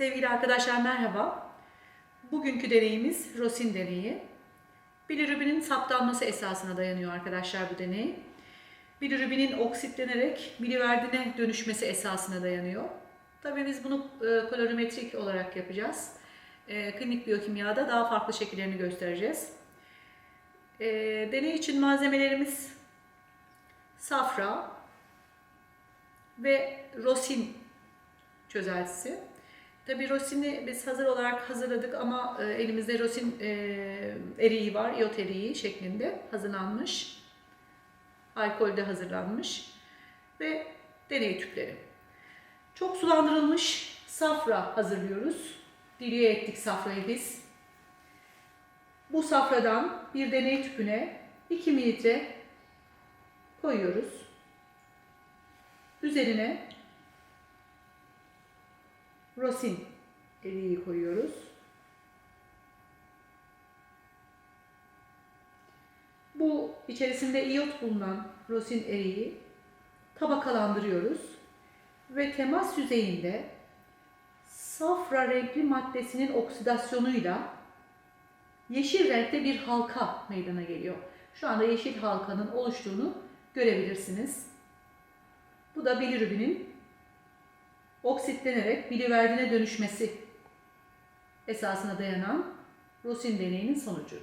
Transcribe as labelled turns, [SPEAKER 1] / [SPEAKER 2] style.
[SPEAKER 1] Sevgili arkadaşlar merhaba. Bugünkü deneyimiz Rosin deneyi. Bilirubinin saptanması esasına dayanıyor arkadaşlar bu deney. Bilirubinin oksitlenerek biliverdine dönüşmesi esasına dayanıyor. Tabii biz bunu e, kolorimetrik olarak yapacağız. E, klinik biyokimyada daha farklı şekillerini göstereceğiz. E, deney için malzemelerimiz safra ve rosin çözeltisi. Tabii rosini biz hazır olarak hazırladık ama e, elimizde rosin e, eriği var, iot eriği şeklinde hazırlanmış. Alkolde hazırlanmış ve deney tüpleri. Çok sulandırılmış safra hazırlıyoruz. Diliye ettik safrayı biz. Bu safradan bir deney tüpüne 2 mililitre koyuyoruz. Üzerine rosin eriği koyuyoruz. Bu içerisinde iyot bulunan rosin eriği tabakalandırıyoruz ve temas yüzeyinde safra renkli maddesinin oksidasyonuyla yeşil renkte bir halka meydana geliyor. Şu anda yeşil halkanın oluştuğunu görebilirsiniz. Bu da bilirubinin oksitlenerek biliverdine dönüşmesi esasına dayanan Rosin deneyinin sonucu.